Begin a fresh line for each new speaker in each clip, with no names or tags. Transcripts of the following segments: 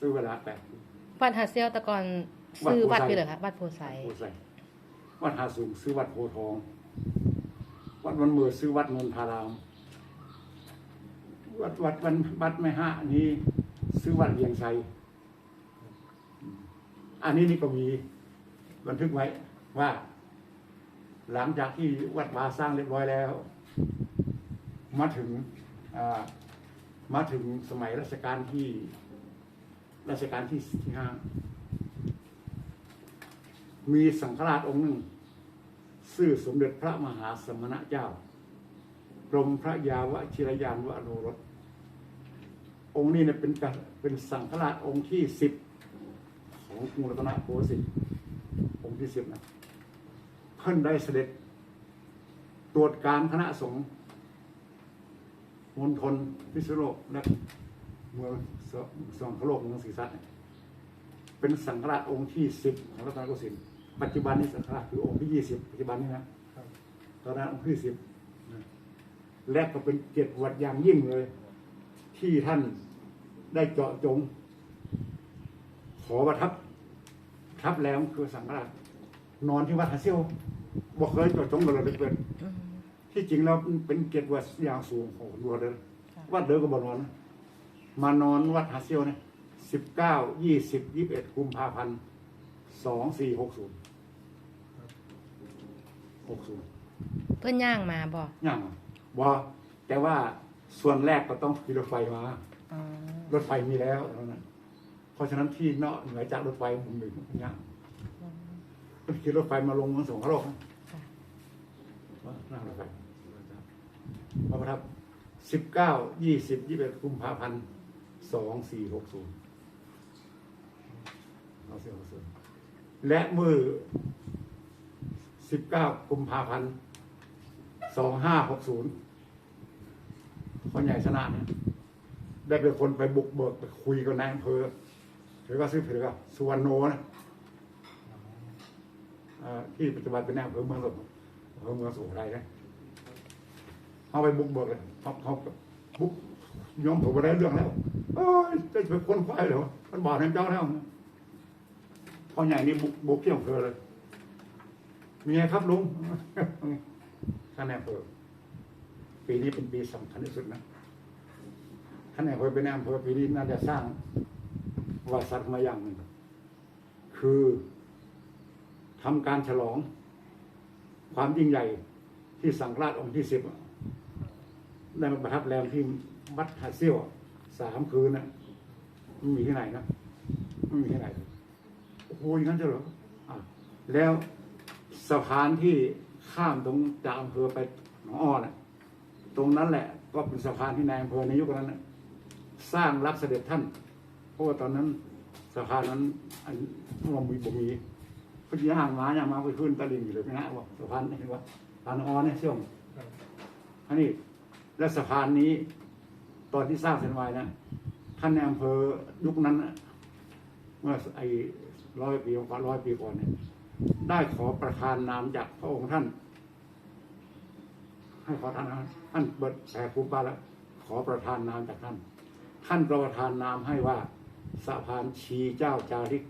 ซื้อเวลาแปด
วัดหาเซียวแตะกอนซื้อวัดไปเลยค่ะวัดโพไซ
โพไซวัดหาสูงซื้อวัดโพทอง วัดวันเมือซื้อวัดนนทาราม วัดวัดวันวัดไม่ห้าอันนี้ ซื้อวัดเวียงชัยอันนี้นี่ก็มีบันทึกไว้ว่า หลังจากที่วัดวาสร้างเรียบร้อยแล้ว มาถึงอ่ามาถึงสมัยรัชกาลที่ รัชกาลที่ที่ห้ามีสังฆราชองค์หนึ่ง ซื่อสมเด็จพระมหาสมณเจ้ากรมพระยาวชิรยานวโรรส องค์นี้เนี่ยเป็นกะเป็นสังฆราชองค์ที่สิบของกรุงรัตนโกสินทร์องค์ที่สิบนะเพิ่นได้เสด็จ ตรวจการคณะสงฆ์มณฑลพิษณุโลกและ เมืองสสองพระโลกเมืองศรีสัตน์เนี่ยเป็นสังฆราชองค์ที่สิบของรัตนโกสินทร์ปัจจุบันนี้สังฆราชคือองค์ที่ยี่สิบปัจจุบันนี้นะตอนนั้นองค์ที่สิบนะและก็เป็นเกียรติประวัติอย่างยิ่งเลย ที่ท่านได้เจาะจง ขอประทับประทับแล้วคือสังฆราชนอนที่วัดหาเซี่ยวบอกเคยเจาะจงเลยเป็น
อืม
ที่จริงแล้วเป็นเกียรติประวัติอย่างสูงโอ้โหดูเลย
ค่ะ
วัดเดิมก็บ่นอนนะ มานอนวัดหาเซียวเนี่ยสิบเก้ายี่สิบยี่สิบเอ็ดกุมภาพันธ์สองสี่หกศูนย์หกศูนย์
เพื่อนย่างมาบ่
ย่างอะบ่แต่ว่าส่วนแรกก็ต้องขี่รถไฟมา
อ๋อ
รถไฟมีแล้วแล้วนะเพราะฉะนั้นที่นอกเหนือจากรถไฟผมมีย่างก็ขี่รถไฟมาลงเมืองสงขลานะ
ค่ะ
ว่านั่งรถไฟพระประทับสิบเก้ายี่สิบยี่สิบเอ็ดกุมภาพันธ์ สองสี่หกศูนย์สองสี่หกศูนย์และมือสิบเก้ากุมภาพันธ์สองห้าหกศูนย์คนใหญ่ชนะเนี่ยได้เป็นคนไปบุกเบิกไปคุยกับนายอำเภอถือว่าซื้อถือว่าสุวรรณโนนะที่ปัจจุบันเป็นนายอำเภอเมืองสุอำเภอเมืองสุโขทัยนะเขาไปบุกเบิกเลยเขาเขาบุกย้อมผมไปได้เรื่องแล้ว จะเป็นคนควายเหรอมันบอกนายเจ้าแล้วพ่อใหญ่นี่บุกบุกเที่ยวเภอเลยมีไงครับลุงท่านนายอำเภอปีนี้เป็นปีสำคัญที่สุดนะท่านนายอำเภอเป็นนายอำเภอปีนี้น่าจะสร้างวัติศาสตร์มาอย่างหนึ่งคือทำการฉลอง ความยิ่งใหญ่ที่สังฆราชองค์ที่สิบได้มาประทับแรมที่วัดหาเซี่ยว สามคืนนะไม่มีที่ไหนนะไม่มีที่ไหนเลยโอ้โหอย่างนั้นจะเหรออะแล้วสะพานที่ข้ามตรงจากอำเภอไปหนองอ้อน่ะ ตรงนั้นแหละ ก็เป็นสะพานที่นายอำเภอในยุคนั้นน่ะสร้างรับเสด็จท่าน เพราะว่าตอนนั้นสะพานนั้นอันมันมีบ่มีพย่างมาย่างมาไปขึ้นตะลิงอยู่เลยนะว่าสะพานนี่เห็นว่าสะพานหนองอ้อเนี่ยเชื่อมอันนี้และสะพานนี้ ตอนที่สร้างเสร็จไว้นะท่านในอำเภอยุคนั้นน่ะเมื่อไอ้ร้อยปีกว่าร้อยปีก่อนเนี่ย ได้ขอประทานนามจากพระองค์ท่าน ให้ขอทานนะท่านเบิดแผ่ภูมิปาแล้วขอประทานนามจากท่าน ท่านประทานนามให้ว่าสะพานชีเจ้าจาริก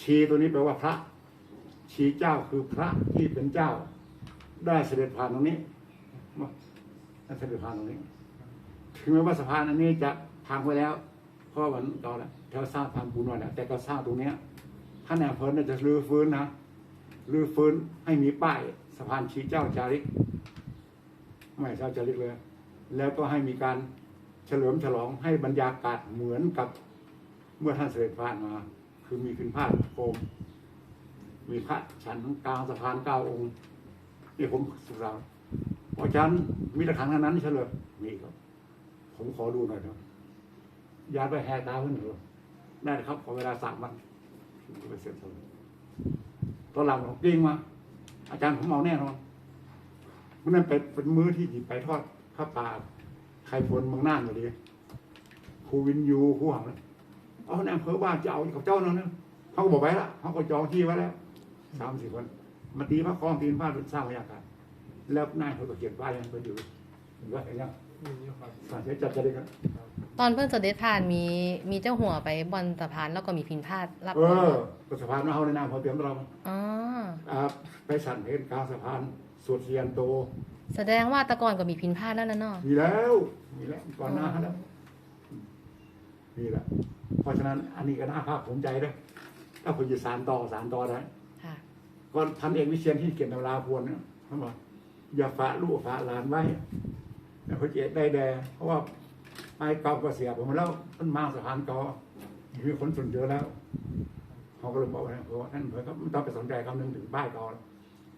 ชีตัวนี้แปลว่าพระ ชีเจ้าคือพระที่เป็นเจ้า ได้เสด็จผ่านตรงนี้ได้เสด็จผ่านตรงนี้ ถึงแม้ว่าสะพานอันนี้จะพังไปแล้ว เพราะวันเก่าแล้วแถวสร้างทางปูนไว้แล้วแต่ก็สร้างตรงเนี้ยท่านนายอำเภอเนี่ยจะรื้อฟื้นนะรื้อฟื้นให้มีป้ายสะพานชีเจ้าจาริก ไม่เจ้าจาริกเลย แล้วก็ให้มีการเฉลิมฉลองให้บรรยากาศเหมือนกับเมื่อท่านเสด็จผ่านมา คือมีขึ้นผ้าโคมมีพระฉันกลางสะพานเก้าองค์นี่ผมศึกษาอาจารย์มีตะขังอันนั้นใช่เลยมีครับ ผมขอดูหน่อยครับยาไปแหกตาเพื่อนเหรอได้ครับ ขอเวลาสามวันไปเสร็จเลยตอนหลังผมกิ้งมา อาจารย์ผมเอาแน่นอนมันนั่นเป็นเป็นมื้อที่หยิบไปทอดข้าวปลาไข่ฝนเมืองน่านอยู่ดีครูวินยูครูหังเลยเอาแนมเภอว่าจะเอากับเจ้านั่นนะเขาก็บอกไว้ละเขาก็จองที่ไว้แล้วสามสี่คนมาตีพระคลองตีนผ้าเป็นสร้างบรรยากาศแล้วนายเขาก็เขียนป้ายยังไปอยู่เห็นว่าเห็นยัง
มีอยู่ครับ
สาธิตจัดจะได้กัน
ครับ
ตอนเพิ่นเสด็จผ่านมีมีเจ้าหัวไปบนสะพานแล้วก็มีพินพาดรับ
เออก็สะพานมาเอาในนามพอเตรียมเรา
อ๋อ
อ่าไปสั่นเห็นกลางสะพานสวดเทียนโต
แสดงว่าแตะกอนก็มีพินพาดแล้วนะเนาะ
มีแล้ว มีแล้วก่อนหน้าแล้วมีแล้วเพราะฉะนั้นอันนี้ก็น่าภาคภูมิใจนะถ้าคุณจะสารต่อสารต่อได้
ค่ะ
ก่อนพันเอกวิเชียนที่เขียนเวลาพวนเนี่ยเขาบอกอย่าฝากลูกฝากหลานไว้ แล้วเขาเจ็ได้แดเพราะว่าไม้เก่าก็เสียผมแล้วต้นมาสะพานเก่ามีคนสนเยอะแล้วเขาก็เลยบอกว่าเพราะว่าท่านเพื่อก็ไม่ต้องไปสนใจคำนึงถึงป้ายเก่า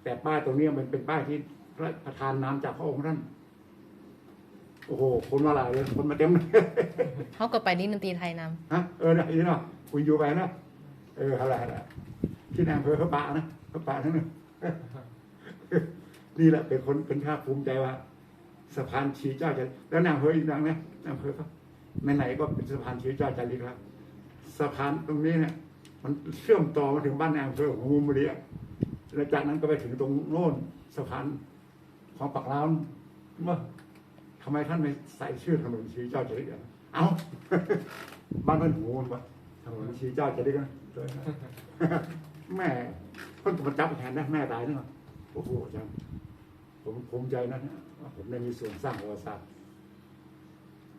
แต่ป้ายตรงนี้มันเป็นป้ายที่พระประธานน้ำจากพระองค์ท่านโอ้โห คนมาหลายเลยคนมาเต็มเลย
เขาก็ไปดิ้นดนตรีไทยนำ
ฮะเออนะอีนี่เนาะคุณอยู่ไปนะเอออะไรนะที่นายอำเภอเขาป่านะเขาป่าทั้งนั้นนี่แหละเป็นคนเป็นภาคภูมิใจว่า สะพานชีเจ้าจะแล้วนายอำเภออีกดังนะนายอำเภอครับไหนก็เป็นสะพานชีเจ้าจาริกครับสะพานตรงนี้เนี่ย มันเชื่อมต่อมาถึงบ้านนายอำเภอของมุมบุรีอะแล้วจากนั้นก็ไปถึงตรงโน่นสะพานของปักล้าวว่าทำไมท่านไม่ใส่ชื่อถนนชีเจ้าจาริกอะเอ้าบ้านเพื่อนหูมันว่าถนนชีเจ้าจาริกนะแม่เพิ่งมาจับแทนนะแม่ตายเนอะโอ้โหจัง ผมภูมิใจนะว่าผมได้มีส่วนสร้างประวัติศาสตร์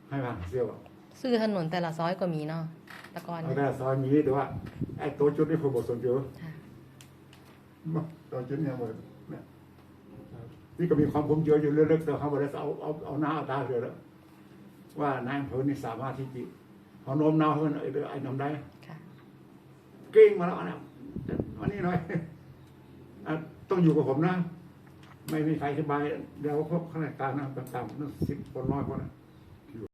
ให้ผ่านเสี้ยวอะ
ซื้อถนนแต่ละซอยก็มีเนาะแตะกอน
เอา
เนี่ย
แต่ซอยนี้แต่ว่าไอ้ตัวจุดนี่ผมบอกส่วนเดียว
ค่ะ
ตัวจุดเนี่ยหมดเนี่ย
ครับ
นี่ก็มีความภูมิใจอยู่เล็กๆแต่เขาบอกได้เอาเอาเอาหน้าเอาตาเลยแล้วว่านายอำเภอนี่สามารถที่จะเขาโน้มน้าวให้มันไอ้ไอ้นำได้
ค่ะ
เก่งมาแล้วนะวันนี้หน่อยอะต้องอยู่กับผมนะ ไม่มีใครอธิบายเดี๋ยวพวกข้าราชการนะต่ำๆนั่นสิบคนร้อยคนนะ